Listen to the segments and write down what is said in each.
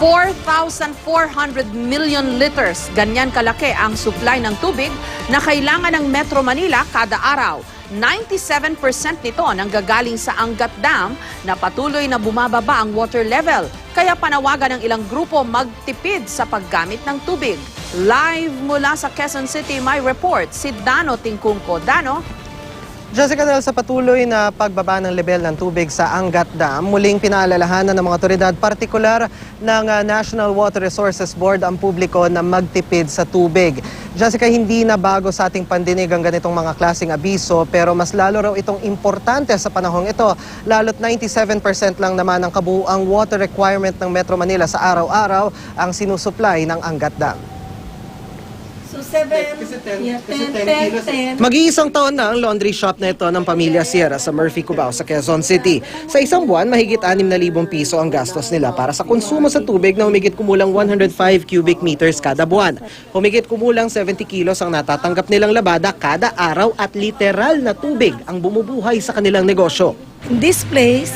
4,400 million liters. Ganyan kalaki ang supply ng tubig na kailangan ng Metro Manila kada araw. 97% nito nanggagaling sa Angat Dam na patuloy na bumababa ang water level. Kaya panawagan ng ilang grupo magtipid sa paggamit ng tubig. Live mula sa Quezon City, may report si Dano Tingkungko. Dano? Jessica, dahil sa patuloy na pagbaba ng level ng tubig sa Angat Dam, muling pinaalalahanan ng mga otoridad, partikular ng ah, National Water Resources Board ang publiko na magtipid sa tubig. Jessica, hindi na bago sa ating pandinig ang ganitong mga klaseng abiso, pero mas lalo raw itong importante sa panahong ito, lalo't 97% lang naman ang kabuuang water requirement ng Metro Manila sa araw-araw ang sinusupply ng Angat Dam. Seven, yeah, ten. Mag-iisang taon na ang laundry shop na ito ng pamilya Sierra sa Murphy, Cubao sa Quezon City. Sa isang buwan, mahigit 6,000 piso ang gastos nila para sa konsumo sa tubig na humigit kumulang 105 cubic meters kada buwan. Humigit kumulang 70 kilos ang natatanggap nilang labada kada araw at literal na tubig ang bumubuhay sa kanilang negosyo. In this place,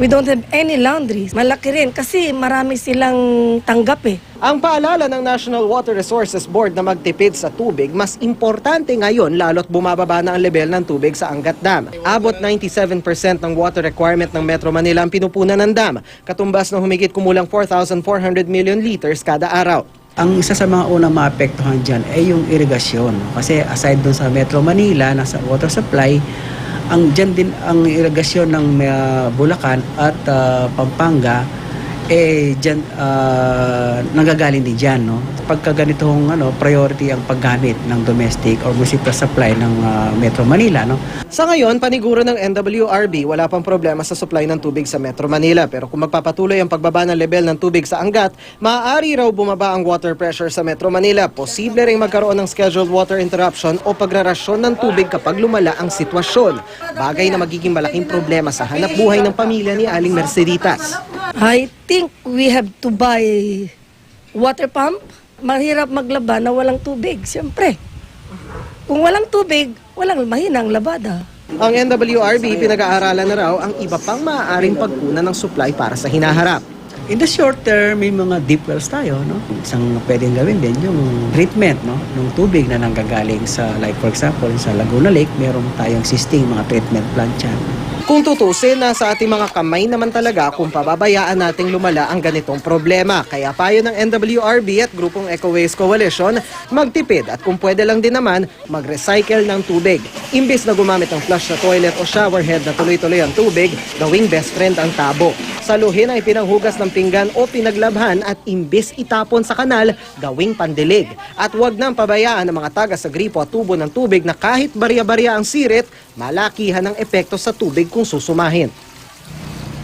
we don't have any laundries. Malaki rin kasi marami silang tanggap eh. Ang paalala ng National Water Resources Board na magtipid sa tubig, mas importante ngayon lalo't bumababa na ang level ng tubig sa Angat Dam. Abot 97% ng water requirement ng Metro Manila ang pinupunan ng dam, katumbas ng humigit kumulang 4,400 million liters kada araw. Ang isa sa mga unang maapektuhan dyan ay yung irigasyon. Kasi aside dun sa Metro Manila, nasa water supply, ang dyan din ang irigasyon ng uh, Bulacan at uh, Pampanga, eh dyan, uh, nanggagaling din dyan. No? Pagka ganitong ano, priority ang paggamit ng domestic or municipal supply ng uh, Metro Manila, no? Sa ngayon, paniguro ng NWRB, wala pang problema sa supply ng tubig sa Metro Manila. Pero kung magpapatuloy ang pagbaba ng level ng tubig sa Angat, maaari raw bumaba ang water pressure sa Metro Manila. Posible ring magkaroon ng scheduled water interruption o pagrarasyon ng tubig kapag lumala ang sitwasyon. Bagay na magiging malaking problema sa hanap buhay ng pamilya ni Aling Merceditas. I think we have to buy water pump. Mahirap maglaba na walang tubig, siyempre. Kung walang tubig, walang mahinang labada. Ang NWRB, pinag-aaralan na raw ang iba pang maaaring pagkunan ng supply para sa hinaharap. In the short term, may mga deep wells tayo, no? Isang pwedeng gawin din yung treatment, no? Ng tubig na nanggagaling sa, like for example, sa Laguna Lake, meron tayong existing mga treatment plant dyan. Kung tutusin, nasa ating mga kamay naman talaga kung pababayaan nating lumala ang ganitong problema. Kaya payo ng NWRB at grupong Eco Waste Coalition, magtipid at kung pwede lang din naman, mag-recycle ng tubig. Imbis na gumamit ng flush na toilet o shower head na tuloy-tuloy ang tubig, gawing best friend ang tabo. Saluhin ay pinanghugas ng pinggan o pinaglabhan at imbis itapon sa kanal, gawing pandilig. At huwag nang pabayaan ng mga taga sa gripo at tubo ng tubig na kahit barya-barya ang sirit, malakihan ang epekto sa tubig kung susumahin.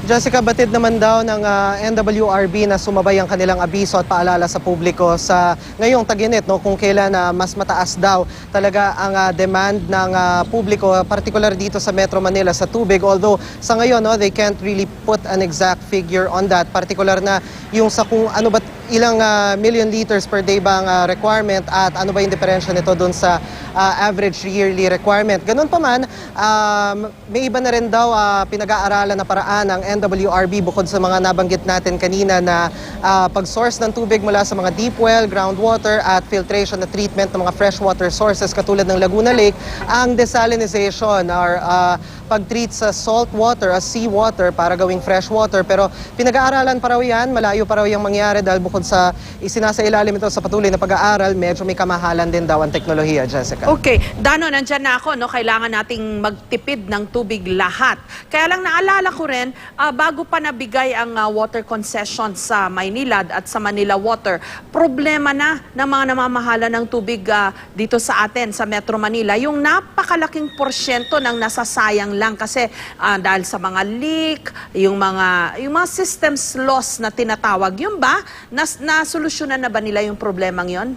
Jessica, batid naman daw ng ah, NWRB na sumabay ang kanilang abiso at paalala sa publiko sa ngayong taginit no, kung kailan na mas mataas daw talaga ang ah, demand ng ah, publiko, particular dito sa Metro Manila sa tubig. Although sa ngayon no, they can't really put an exact figure on that. Particular na yung sa kung ano ba ilang ah, million liters per day ba ang ah, requirement at ano ba yung diferensya nito doon sa ah, average yearly requirement. Ganun pa man, um, may iba na rin daw ah, pinag-aaralan na paraan ng NWRB bukod sa mga nabanggit natin kanina na ah, pag-source ng tubig mula sa mga deep well, groundwater at filtration na treatment ng mga freshwater sources katulad ng Laguna Lake, ang desalinization or ah, pag-treat sa salt water as seawater para gawing fresh water. Pero pinag-aaralan pa raw yan, malayo pa raw yung mangyari dahil bukod sa isinasa ilalim ito sa patuloy na pag-aaral, medyo may kamahalan din daw ang teknolohiya, Jessica. Okay, Dano, nandyan na ako, no? Kailangan nating magtipid ng tubig lahat. Kaya lang naalala ko rin, ah, bago pa nabigay ang ah, water concession sa Maynilad at sa Manila Water, problema na ng mga namamahala ng tubig ah, dito sa atin, sa Metro Manila, yung napakalaking porsyento ng nasasayang lang kasi ah, dahil sa mga leak, yung mga, yung mga systems loss na tinatawag, yun ba? Nas, nasolusyonan na ba nila yung problemang yon?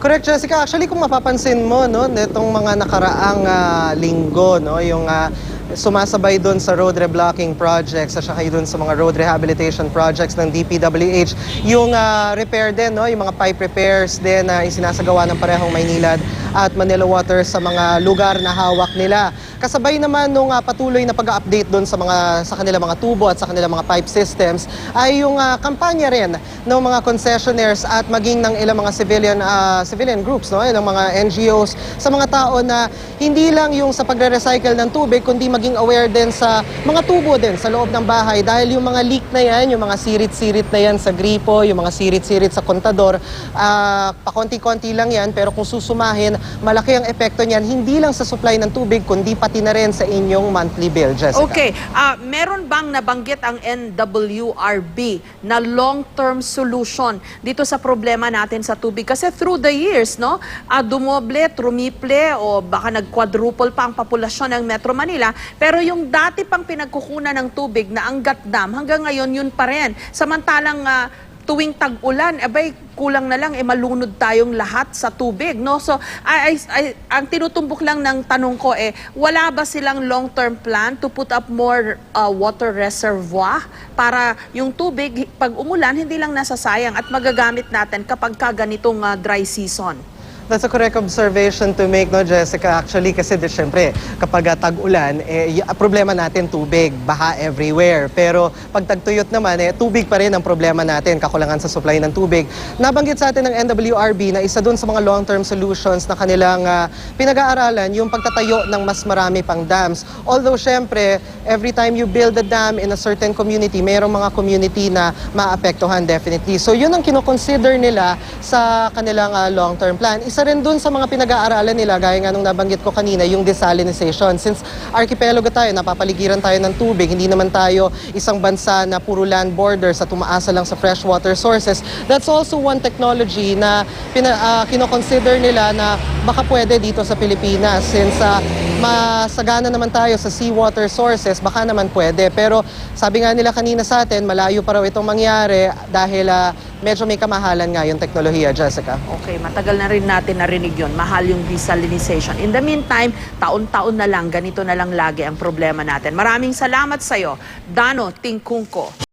Correct, Jessica. Actually, kung mapapansin mo, no, netong mga nakaraang ah, linggo, no, yung ah, sumasabay doon sa road reblocking projects at saka doon sa mga road rehabilitation projects ng DPWH. Yung ah, repair din, no? yung mga pipe repairs din na isinasagawa ng parehong Maynilad at Manila Water sa mga lugar na hawak nila. Kasabay naman nung ah, patuloy na pag-update doon sa mga sa kanilang mga tubo at sa kanilang mga pipe systems ay yung ah, kampanya rin ng mga concessionaires at maging ng ilang mga civilian ah, civilian groups no ilang mga NGOs sa mga tao na hindi lang yung sa pagre-recycle ng tubig kundi maging aware din sa mga tubo din sa loob ng bahay dahil yung mga leak na yan, yung mga sirit-sirit na yan sa gripo, yung mga sirit-sirit sa kontador, ah, pakonti-konti lang yan pero kung susumahin, malaki ang epekto niyan hindi lang sa supply ng tubig kundi pati na rin sa inyong monthly bill, Jessica. Okay, ah, meron bang nabanggit ang NWRB na long-term solution dito sa problema natin sa tubig? Kasi through the years, no, ah, dumoble, trumiple o baka nag-quadruple pa ang populasyon ng Metro Manila, pero yung dati pang pinagkukunan ng tubig na Angat Dam, hanggang ngayon yun pa rin. Samantalang ah, tuwing tag-ulan, abay, kulang na lang, eh, malunod tayong lahat sa tubig, no? So, ay, ay, ay- ang tinutumbok lang ng tanong ko, eh, wala ba silang long-term plan to put up more uh, water reservoir para yung tubig, pag umulan, hindi lang nasasayang at magagamit natin kapag ka ganitong uh, dry season? That's a correct observation to make, no, Jessica? Actually, kasi di, syempre, kapag tag-ulan, eh, ah, problema natin tubig, baha everywhere. Pero pag tagtuyot naman, eh, tubig pa rin ang problema natin, kakulangan sa supply ng tubig. Nabanggit sa atin ng NWRB na isa dun sa mga long-term solutions na kanilang ah, pinag-aaralan, yung pagtatayo ng mas marami pang dams. Although, syempre, every time you build a dam in a certain community, mayroong mga community na maapektuhan definitely. So, yun ang kinoconsider nila sa kanilang ah, long-term plan. Isa rin dun sa mga pinag-aaralan nila, gaya nga nung nabanggit ko kanina, yung desalinization. Since archipelago tayo, napapaligiran tayo ng tubig, hindi naman tayo isang bansa na puro land borders at tumaasa lang sa freshwater sources. That's also one technology na pina, ah, kinoconsider nila na baka pwede dito sa Pilipinas. Since ah, masagana naman tayo sa seawater sources, baka naman pwede. Pero sabi nga nila kanina sa atin, malayo pa raw itong mangyari dahil ah, medyo may kamahalan nga yung teknolohiya, Jessica. Okay, matagal na rin natin narinig yun. Mahal yung desalinization. In the meantime, taon-taon na lang, ganito na lang lagi ang problema natin. Maraming salamat sa'yo, Dano Tingkungko.